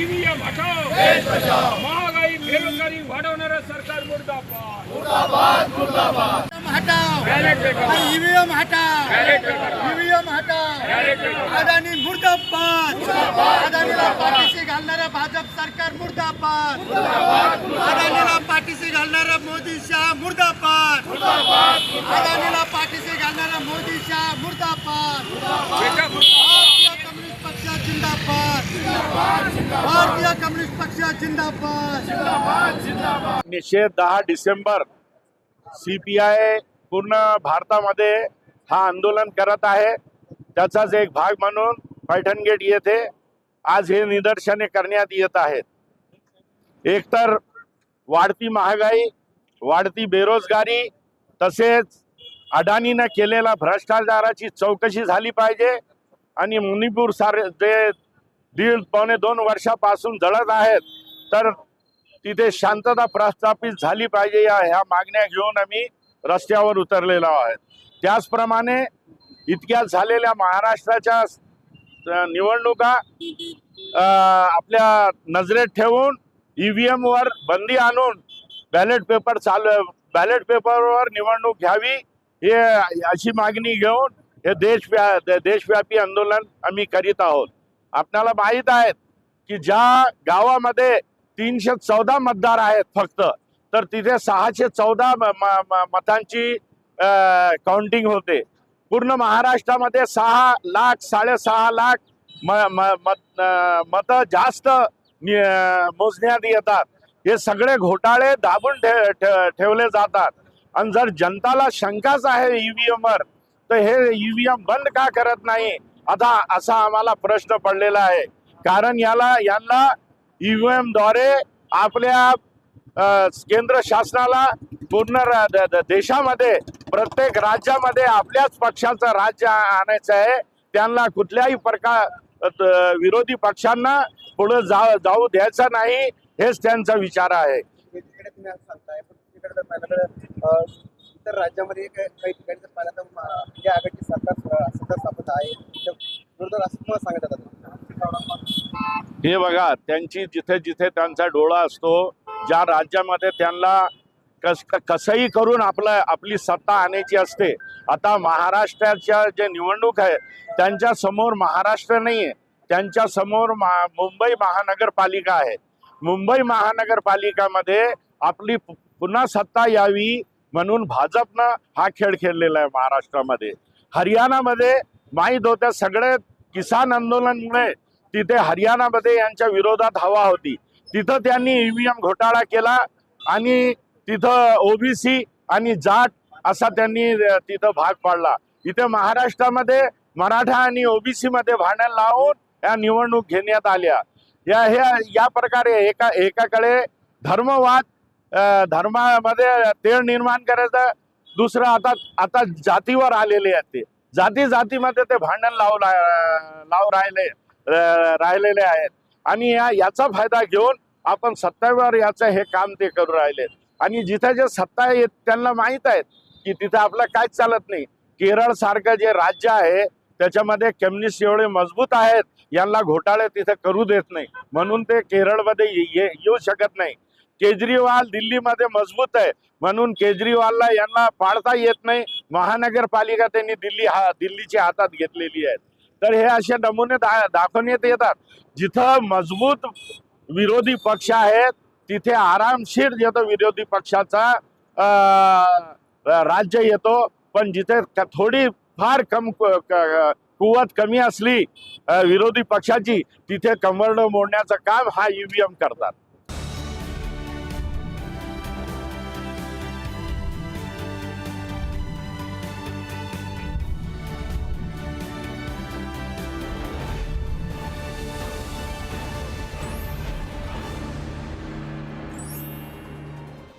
EVM हटाव महागाई बेरोजगारी वाढवणारं सरकार मुर्दाबाद। हटाओ। बॅलेट पेपर ईव्हीएम हटाओ। बॅलेट पेपर ईव्हीएम हटाओ। बॅलेट पेपर अदानी मुर्दाबाद। अदानीला पाठीशी घालणारं भाजप सरकार मुर्दाबाद. अदानीला पाठीशी घालणारं मोदी शाह मुर्दाबाद. अदानीला पाठीशी घालणारं मोदी शाह मुर्दाबाद बेटा, भारतीय कम्युनिस्ट पक्ष जिंदाबाद भारतीय कम्युनिस्ट पक्ष जिंदाबाद. निषेध दहा डिसेंबर सी पी आय पूर्ण भारतामध्ये हा आंदोलन करत आहे. त्याचाच एक भाग म्हणून पैठण गेट येथे आज हे निदर्शने करण्यात येत आहेत. एकतर वाढती महागाई वाढती बेरोजगारी तसेच अडाणीनं केलेला भ्रष्टाचाराची चौकशी झाली पाहिजे आणि मणिपूर सारे जे दीड पावणे दोन वर्षापासून जळत आहेत. तर तिथे शांतता प्रस्थापित झाली पाहिजे या ह्या मागण्या घेऊन आम्ही रस्त्यावर उतरलेलो आहोत. त्याचप्रमाणे इतक्या झालेल्या महाराष्ट्राच्या निवडणुका आपल्या नजरेत ठेवून ईव्हीएम वर बंदी आणून बॅलेट पेपर चालू बॅलेट पेपरवर निवडणूक घ्यावी हे अशी मागणी घेऊन हे देशव्या देशव्यापी आंदोलन आम्ही करीत आहोत. आपल्याला माहीत आहेत की ज्या गावामध्ये तीनशे चौदा मतदार आहेत फक्त तर तिथे सहाशे चौदा म- म- मतांची काउंटिंग होते. पूर्ण महाराष्ट्रामध्ये सहा लाख साडेसहा लाख म- म- मत मतं जास्त मोजण्यात येतात. हे सगळे घोटाळे दाबून ठे ठेवले जातात. आणि जर जनताला शंकाच आहे ईव्हीएमवर तर हे ईव्हीएम बंद का करत नाही? आता असा आम्हाला प्रश्न पडलेला आहे. कारण याला यांना ईव्हीएमद्वारे आपल्या केंद्र शासनाला पूर्ण देशामध्ये प्रत्येक राज्यामध्ये आपल्याच पक्षाचं राज्य आणायचं आहे. त्यांना कुठल्याही प्रकार विरोधी पक्षांना पुढे जा जाऊ द्यायचं नाही हेच त्यांचा विचार आहे. तिकडे तुम्ही तिकडे तर इतर राज्यामध्ये काही काही ठिकाणी आहे. त्या विरोधात असं तुम्हाला सांगत येतात हे बघा त्यांची जिथे जिथे त्यांचा डोळा असतो ज्या राज्यामध्ये त्यांना कस कसंही करून आपलं आपली सत्ता आणायची असते आता महाराष्ट्राच्या जे निवडणूक आहे त्यांच्यासमोर महाराष्ट्र नाही आहे त्यांच्यासमोर महा मुंबई महानगरपालिका आहे. मुंबई महानगरपालिकामध्ये आपली पुन्हा सत्ता यावी म्हणून भाजपनं हा खेळ खेळलेला आहे महाराष्ट्रामध्ये. हरियाणामध्ये माहीत होत्या सगळे किसान आंदोलनमुळे तिथे हरियाणामध्ये यांच्या विरोधात हवा होती. तिथं त्यांनी ईव्हीएम घोटाळा केला आणि तिथं ओबीसी आणि जाट असा त्यांनी तिथं भाग पाडला. इथे महाराष्ट्रामध्ये मराठा आणि ओबीसी मध्ये भांडण लावून या निवडणूक घेण्यात आल्या. या हे या प्रकारे एका एकाकडे धर्मवाद धर्मामध्ये तेळ निर्माण करायचं दुसरं आता आता जातीवर आलेले आहेत ते. जाती जातीमध्ये ते भांडण लावू लाव लावू राहिले राहिलेले आहेत. आणि या याचा फायदा घेऊन आपण सत्तेवर याचं हे काम ते करू राहिले. आणि जिथे जे सत्ता आहे त्यांना माहीत आहेत की तिथे आपलं काहीच चालत नाही. केरळ सारखं जे राज्य आहे त्याच्यामध्ये कम्युनिस्ट एवढे मजबूत आहेत यांना घोटाळे तिथे करू देत नाही. म्हणून ते केरळमध्ये ये- ये- येऊ शकत नाही. केजरीवाल दिल्लीमध्ये मजबूत आहे. म्हणून केजरीवालला यांना पाळता येत नाही. महानगरपालिका त्यांनी दिल्ली हा दिल्लीच्या हातात घेतलेली आहे. तर हे असे नमुने दा दाखवण्यात येतात. जिथं मजबूत विरोधी पक्ष आहेत तिथे आरामशीर येतो विरोधी पक्षाचा राज्य येतो. पण जिथे थोडी फार कम क- कुवत कमी असली विरोधी पक्षाची तिथे कंबरडं मोडण्याचं काम हा ईव्हीएम करतात.